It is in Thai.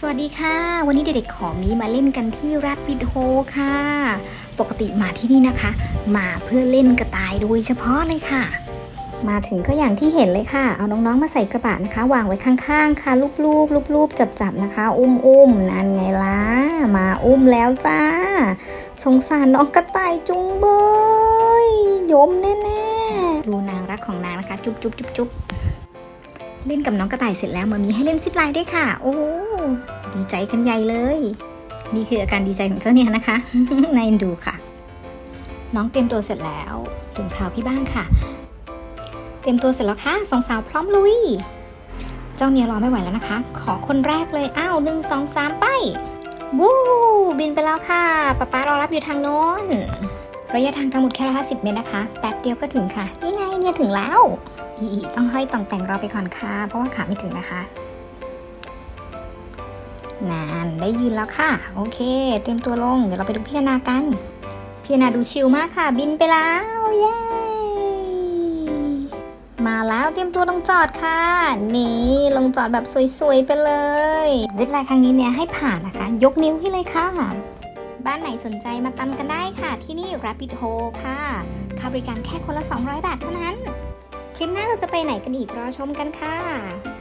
สวัสดีค่ะ วันนี้เด็กๆขอมีมาเล่นกันที่ Rabbit Hole ค่ะ ปกติมาที่นี่นะคะ มาเพื่อเล่นกระต่ายโดยเฉพาะเลยค่ะ มาถึงก็อย่างที่เห็นเลยค่ะ เอาน้องๆมาใส่กระบะนะคะ วางไว้ข้างๆ ค่ะลูบๆลูบๆจับๆนะคะ อุ้มๆนั่นไงล่ะมาอุ้มแล้วจ้า สงสารน้องกระต่ายจุงเบยยมแน่ๆดูนางรักของนางนะคะ จุ๊บจุ๊บจุ๊บจุ๊บ เล่นกับน้องกระต่ายเสร็จแล้วมามีให้เล่นซิปไลน์ด้วยค่ะ โอ้ดีใจกันใหญ่เลย นี่คืออาการดีใจของเจ้าเนี่ยนะคะนายดูค่ะ น้องเตรียมตัวเสร็จแล้วถึงคราวพี่บ้างค่ะ เตรียมตัวเสร็จแล้วค่ะสองสาวพร้อมลุย เจ้าเนี่ยรอไม่ไหวแล้วนะคะ ขอคนแรกเลยอ้าวหนึ่งสองสามไปวู้บินไปแล้วค่ะป๊าป๊ารอรับอยู่ทางโน้นระยะทางทั้งหมดแค่ร้อยห้าสิบเมตรนะคะ แป๊บเดียวก็ถึงค่ะ นี่ไงเนี่ยถึงแล้ว อีอีต้องห้อยต่องแต่งรอไปก่อนค่ะ เพราะว่าขาไม่ถึงนะคะ นานได้ยินแล้วค่ะ โอเค เตรียมตัวลง เดี๋ยวเราไปดูพี่นานากันพี่นานาดูชิลมากค่ะ บินไปแล้วเย้มาแล้วเตรียมตัวลงจอดค่ะ นี่ลงจอดแบบสวยๆไปเลยซิปไลน์ครั้งนี้เนี่ยให้ผ่านนะคะ ยกนิ้วให้เลยค่ะ บ้านไหนสนใจมาตำกันได้ค่ะ ที่นี่ Rapid Hole ค่ะ ค่าบริการแค่คนละ 200 บาทเท่านั้น คลิปหน้าเราจะไปไหนกันอีกรอชมกันค่ะ